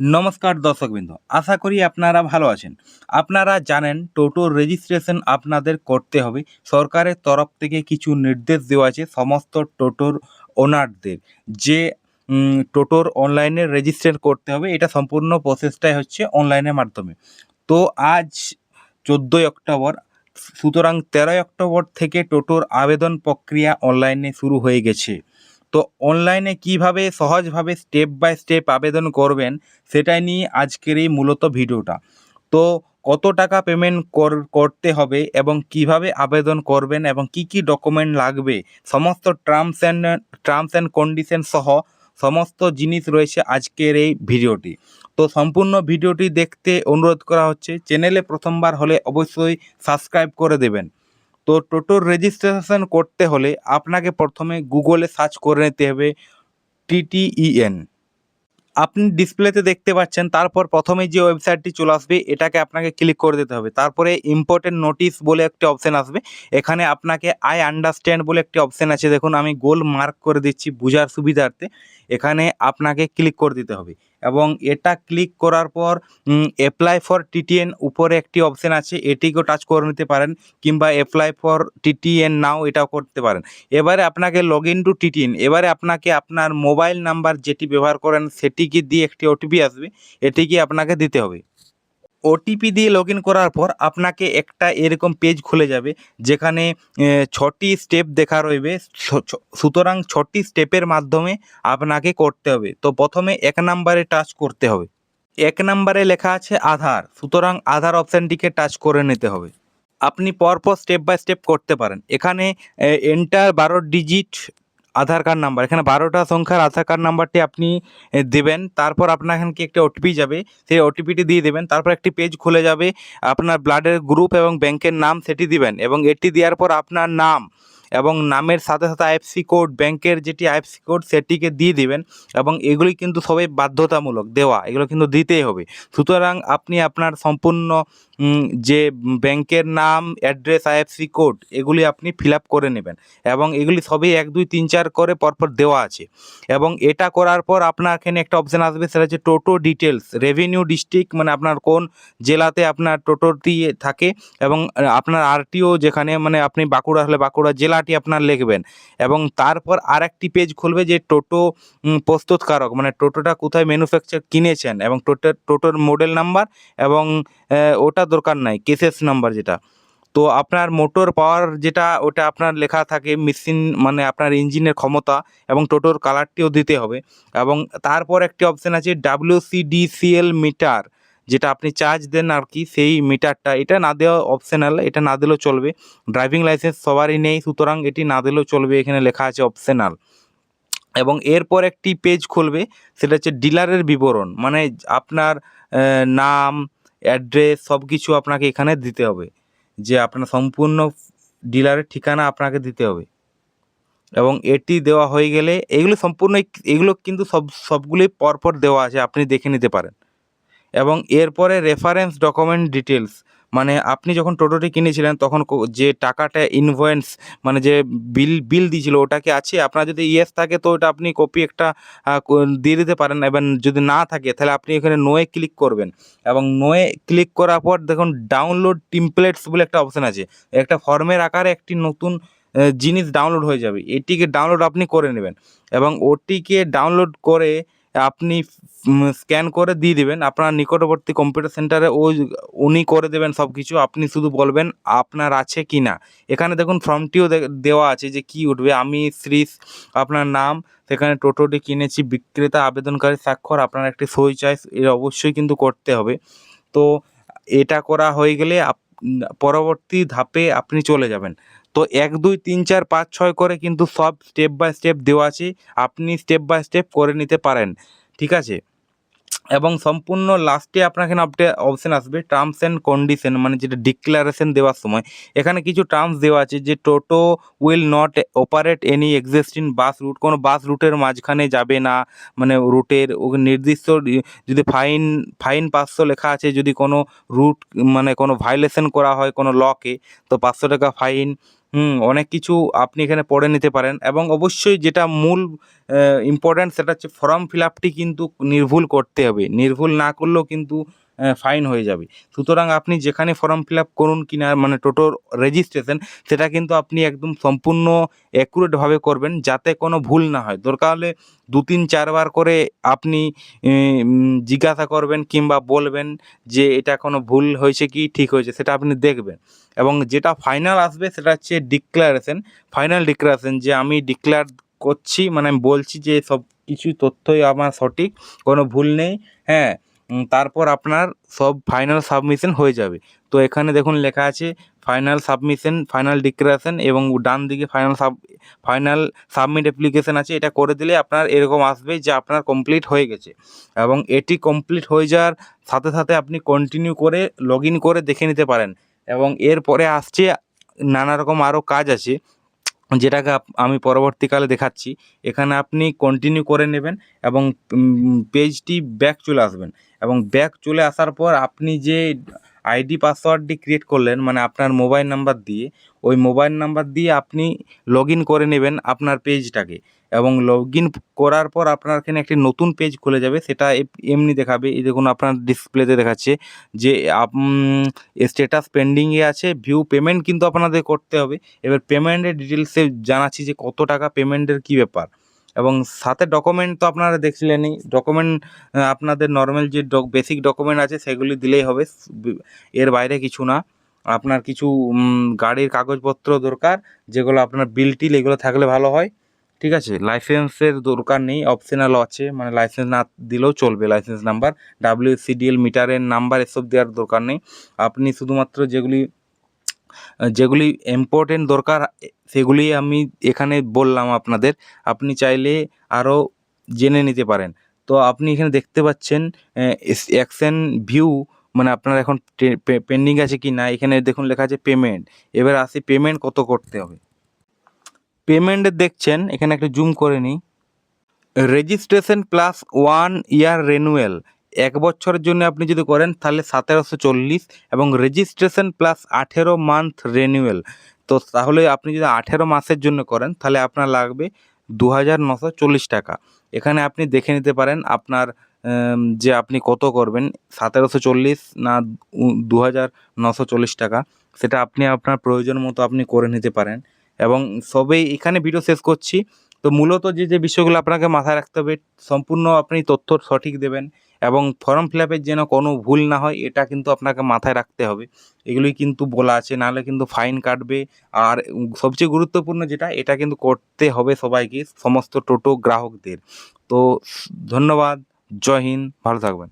নমস্কার দর্শকবৃন্দ, আশা করি আপনারা ভালো আছেন। আপনারা জানেন টোটো রেজিস্ট্রেশন আপনাদের করতে হবে। সরকারের তরফ থেকে কিছু নির্দেশ দেওয়া আছে সমস্ত টোটোর ওনারদের যে টোটোর অনলাইনে রেজিস্ট্রেট করতে হবে। এটা সম্পূর্ণ প্রসেসটাই হচ্ছে অনলাইনের মাধ্যমে। তো আজ চোদ্দোই অক্টোবর, সুতরাং তেরোই অক্টোবর থেকে টোটোর আবেদন প্রক্রিয়া অনলাইনে শুরু হয়ে গেছে। তো অনলাইনে কীভাবে সহজভাবে স্টেপ বাই স্টেপ আবেদন করবেন, সেটাই নিয়ে আজকের এই মূলত ভিডিওটা। তো কত টাকা পেমেন্ট করতে হবে এবং কীভাবে আবেদন করবেন এবং কি কি ডকুমেন্ট লাগবে, সমস্ত terms and terms and condition সহ সমস্ত জিনিস রয়েছে আজকের এই ভিডিওটি। তো সম্পূর্ণ ভিডিওটি দেখতে অনুরোধ করা হচ্ছে চ্যানেলে প্রথমবার হলে অবশ্যই সাবস্ক্রাইব করে দেবেন। তো টোটোর রেজিস্ট্রেশন করতে হলে আপনাকে প্রথমে গুগলে সার্চ করে নিতে হবে টিটিইএন আপনি ডিসপ্লেতে দেখতে পাচ্ছেন, তারপর প্রথমে যে ওয়েবসাইটটি চলে আসবে, এটাকে আপনাকে ক্লিক করে দিতে হবে। তারপরে ইম্পর্টেন্ট নোটিশ বলে একটি অপশান আসবে, এখানে আপনাকে আই আন্ডারস্ট্যান্ড বলে একটি অপশান আছে। দেখুন, আমি গোল মার্ক করে দিচ্ছি বোঝার সুবিধার্থে। এখানে আপনাকে ক্লিক করে দিতে হবে। এবং এটা ক্লিক করার পর অ্যাপ্লাই ফর টিটিএন উপরে একটি অপশান আছে, এটিকেও টাচ করে নিতে পারেন কিংবা অ্যাপ্লাই ফর টিটিএন নাও এটাও করতে পারেন। এবারে আপনাকে লগ ইন টু টিটিএন এবারে আপনাকে আপনার মোবাইল নাম্বার যেটি ব্যবহার করেন সেটিকে দিয়ে একটি ওটিপি আসবে, এটিকে আপনাকে দিতে হবে। ওটিপি দিয়ে লগ করার পর আপনাকে একটা এরকম পেজ খুলে যাবে, যেখানে ছটি স্টেপ দেখা রইবে। সুতরাং ছটি স্টেপের মাধ্যমে আপনাকে করতে হবে। তো প্রথমে এক নাম্বারে টাচ করতে হবে। এক নাম্বারে লেখা আছে আধার। সুতরাং আধার অপশানটিকে টাচ করে নিতে হবে। আপনি পরপর স্টেপ বাই স্টেপ করতে পারেন। এখানে এন্টার বারো ডিজিট আধার কার্ড নাম্বার। এখানে বারোটা সংখ্যার আধার কার্ড নাম্বারটি আপনি দেবেন। তারপর আপনার এখানকে একটা ওটিপি যাবে, সেই ওটিপিটি দিয়ে দেবেন। তারপর একটি পেজ খুলে যাবে, আপনার ব্লাডের গ্রুপ এবং ব্যাংকের নাম সেটি দিবেন এবং এটি দেওয়ার পর আপনার নাম। এবং নামের সাথে সাথে আইএফসি কোড, ব্যাংকের যেটি আইএফসি কোড সেটিকে দিয়ে দিবেন এবং এগুলি কিন্তু সবাই বাধ্যতামূলক দেওয়া, এগুলো কিন্তু দিতেই হবে। সুতরাং আপনি আপনার সম্পূর্ণ যে ব্যাংকের নাম, অ্যাড্রেস, আইএফসি কোড, এগুলি আপনি ফিল আপ করে নেবেন এবং এগুলি সবই এক, দুই, তিন, চার করে পরপর দেওয়া আছে। এবং এটা করার পর আপনার এখানে একটা অপশান আসবে, সেটা হচ্ছে টোটো ডিটেলস রেভিনিউ ডিস্ট্রিক্ট মানে আপনার কোন জেলাতে আপনার টোটোটি থাকে এবং আপনার আরটিও যেখানে মানে আপনি বাঁকুড়া হলে বাঁকুড়া জেলাটি আপনার লিখবেন। এবং তারপর আর একটি পেজ খুলবে যে টোটো প্রস্তুতকারক মানে টোটোটা কোথায় ম্যানুফ্যাকচার কিনেছেন এবং টোটোর টোটোর মডেল নাম্বার এবং ওটা দরকার নাই কেসেস নাম্বার যেটা। তো আপনার মোটর পাওয়ার যেটা, ওটা আপনার লেখা থাকে মেশিন মানে আপনার ইঞ্জিনের ক্ষমতা এবং টোটোর কালারটিও দিতে হবে। এবং তারপর একটি অপশান আছে ডাব্লিউসিডিসিএল মিটার যেটা আপনি চার্জ দেন আর কি সেই মিটারটা এটা না দেওয়া অপশনাল এটা না দিলেও চলবে। ড্রাইভিং লাইসেন্স সবারই নেই, সুতরাং এটি না দিলেও চলবে, এখানে লেখা আছে অপশনাল এবং এরপর একটি পেজ খুলবে, সেটা হচ্ছে ডিলারের বিবরণ মানে আপনার নাম অ্যাড্রেস সব কিছু আপনাকে এখানে দিতে হবে। যে আপনার সম্পূর্ণ ডিলারের ঠিকানা আপনাকে দিতে হবে। এবং এটি দেওয়া হয়ে গেলে, এগুলো সম্পূর্ণ, এগুলো কিন্তু সব, সবগুলোই পরপর দেওয়া আছে, আপনি দেখে নিতে পারেন। এবং এরপরে রেফারেন্স ডকুমেন্ট ডিটেলস মানে আপনি যখন টোটোটি কিনেছিলেন, তখন যে টাকাটা ইনভয়েন্স মানে যে বিল বিল দিয়েছিল, ওটা কি আছে? আপনার যদি ইয়েস থাকে, তো ওটা আপনি কপি একটা দিয়ে দিতে পারেন। এবং যদি না থাকে, তাহলে আপনি এখানে নোয়ে ক্লিক করবেন। এবং নোয়ে ক্লিক করার পর দেখুন ডাউনলোড টিমপ্লেটস বলে একটা অপশান আছে। একটা ফর্মের আকারে একটি নতুন জিনিস ডাউনলোড হয়ে যাবে। এটিকে ডাউনলোড আপনি করে নেবেন। এবং ওটিকে ডাউনলোড করে আপনি স্ক্যান করে দিয়ে দেবেন। আপনার নিকটবর্তী কম্পিউটার সেন্টারে ওই উনি করে দেবেন সব কিছু আপনি শুধু বলবেন আপনার আছে কি না এখানে দেখুন ফর্মটিও দেওয়া আছে যে কি উঠবে। আমি শ্রী আপনার নাম, সেখানে টোটোটি কিনেছি, বিক্রেতা, আবেদনকারী, স্বাক্ষর, আপনার একটি সই চাই এর অবশ্যই কিন্তু করতে হবে। তো এটা করা হয়ে গেলে পরবর্তী ধাপে আপনি চলে যাবেন। তো এক, দুই, তিন, চার, পাঁচ, ছয় করে কিন্তু সব স্টেপ বাই স্টেপ দেওয়া আছে। আপনি স্টেপ বাই স্টেপ করে নিতে পারেন। ঠিক আছে? এবং সম্পূর্ণ লাস্টে আপনার এখানে অপশান আসবে। টার্মস অ্যান্ড কন্ডিশন মানে যেটা ডিক্লারেশন দেওয়ার সময়। এখানে কিছু টার্মস দেওয়া আছে যে toto will not operate any existing bus route কোনো বাস রুটের মাঝখানে যাবে না। মানে রুটের নির্দিষ্ট যদি ফাইন ফাইন পাঁচশো লেখা আছে, যদি কোনো রুট মানে কোনো ভাইলেশন করা হয় কোনো লকে তো পাঁচশো টাকা ফাইন হুম, অনেক কিছু আপনি এখানে পড়ে নিতে পারেন এবং অবশ্যই যেটা মূল ইম্পর্ট্যান্ট সেটা হচ্ছে ফর্ম ফিল আপটি কিন্তু নির্ভুল করতে হবে। নির্ভুল না করলেও কিন্তু ফাইন হয়ে যাবে। সুতরাং আপনি যেখানে ফর্ম ফিল আপ করুন কিনা মানে টোটোর রেজিস্ট্রেশন সেটা কিন্তু আপনি একদম সম্পূর্ণ অ্যাকুরেটভাবে করবেন, যাতে কোনো ভুল না হয়। দরকার হলে দু, তিন চারবার করে আপনি জিজ্ঞাসা করবেন কিংবা বলবেন যে এটা কোনো ভুল হয়েছে কি, ঠিক হয়েছে, সেটা আপনি দেখবেন। এবং যেটা ফাইনাল আসবে, সেটা হচ্ছে ডিক্লারেশন ফাইনাল ডিক্লারেশন যে আমি ডিক্লেয়ার করছি মানে আমি বলছি যে সব কিছু তথ্যই আমার সঠিক, কোনো ভুল নেই হ্যাঁ। তারপর আপনার সব ফাইনাল সাবমিশন হয়ে যাবে। তো এখানে দেখুন লেখা আছে ফাইনাল সাবমিশন ফাইনাল ডিক্লারেশন এবং ডান দিকে final sub final submit application আছে। এটা করে দিলে আপনার এরকম আসবে যে আপনার কমপ্লিট হয়ে গেছে। এবং এটি কমপ্লিট হয়ে যাওয়ার সাথে সাথে আপনি কন্টিনিউ করে লগ করে দেখে নিতে পারেন। এবং এরপরে আসছে নানা রকম আরও কাজ আছে। যেটাকে আমি পরবর্তীকালে দেখাচ্ছি, এখানে আপনি কন্টিনিউ করে নেবেন এবং পেজটি ব্যাক চলে আসবেন। এবং ব্যাক চলে আসার পর আপনি যে আইডি পাসওয়ার্ডটি ক্রিয়েট করলেন মানে আপনার মোবাইল নাম্বার দিয়ে, ওই মোবাইল নাম্বার দিয়ে আপনি লগ ইন করে নেবেন আপনার পেজটাকে এবং লগ ইন করার পর আপনার এখানে একটি নতুন পেজ খুলে যাবে, সেটা এমনি দেখাবে। এই দেখুন, আপনার ডিসপ্লেতে দেখাচ্ছে যে স্ট্যাটাস পেন্ডিংয়ে আছে ভিউ পেমেন্ট কিন্তু আপনাদের করতে হবে। এবার পেমেন্টের ডিটেলসে জানাচ্ছি যে, কত টাকা পেমেন্টের কী ব্যাপার। এবং সাথে ডকুমেন্ট তো আপনারা দেখছিলেনই ডকুমেন্ট আপনাদের নর্মাল যে বেসিক ডকুমেন্ট আছে, সেগুলি দিলেই হবে। এর বাইরে কিছু না। আপনার কিছু গাড়ির কাগজপত্র দরকার, যেগুলো আপনার বিল টিল এগুলো থাকলে ভালো হয়। ঠিক আছে? লাইসেন্সের দরকার নেই অপশনাল আছে মানে লাইসেন্স না দিলেও চলবে লাইসেন্স নাম্বার ডাব্লিউ সিডিএল মিটারের নাম্বার এসব দেওয়ার দরকার নেই। আপনি শুধুমাত্র যেগুলি যেগুলি ইম্পর্টেন্ট দরকার, সেগুলি আমি এখানে বললাম আপনাদের। আপনি চাইলে আরও জেনে নিতে পারেন। তো আপনি এখানে দেখতে পাচ্ছেন অ্যাকশন ভিউ মানে আপনার এখন পেন্ডিং আছে কি না, এখানে দেখুন লেখা আছে পেমেন্ট এবার আসি পেমেন্ট কত করতে হবে। পেমেন্টের দেখছেন, এখানে একটা জুম করে নিই। Registration plus one year renewal, এক বছরের জন্য আপনি যদি করেন তাহলে সতেরোশো চল্লিশ এবং রেজিস্ট্রেশন প্লাস আঠেরো মান্থ রেনুয়েল। তো তাহলে আপনি যদি আঠেরো মাসের জন্য করেন, তাহলে আপনার লাগবে দু হাজার নশো চল্লিশ টাকা। এখানে আপনি দেখে নিতে পারেন আপনার যে আপনি কত করবেন, সতেরোশো চল্লিশ না দু হাজার নশো চল্লিশ টাকা, সেটা আপনি আপনার প্রয়োজন মতো আপনি করে নিতে পারেন। এবং সবেই এখানে ভিডিও শেষ করছি। তো মূলত যে যে বিষয়গুলো আপনাকে মাথায় রাখতে হবে, সম্পূর্ণ আপনি তথ্য সঠিক দেবেন এবং ফর্ম ফিল আপের যেন কোনো ভুল না হয়, এটা কিন্তু আপনাকে মাথায় রাখতে হবে। এগুলোই কিন্তু বলা আছে, নাহলে কিন্তু ফাইন কাটবে। আর সবচেয়ে গুরুত্বপূর্ণ যেটা, এটা কিন্তু করতে হবে সবাইকে, সমস্ত টোটো গ্রাহকদের। তো ধন্যবাদ, জয় হিন্দ, ভালো থাকবেন।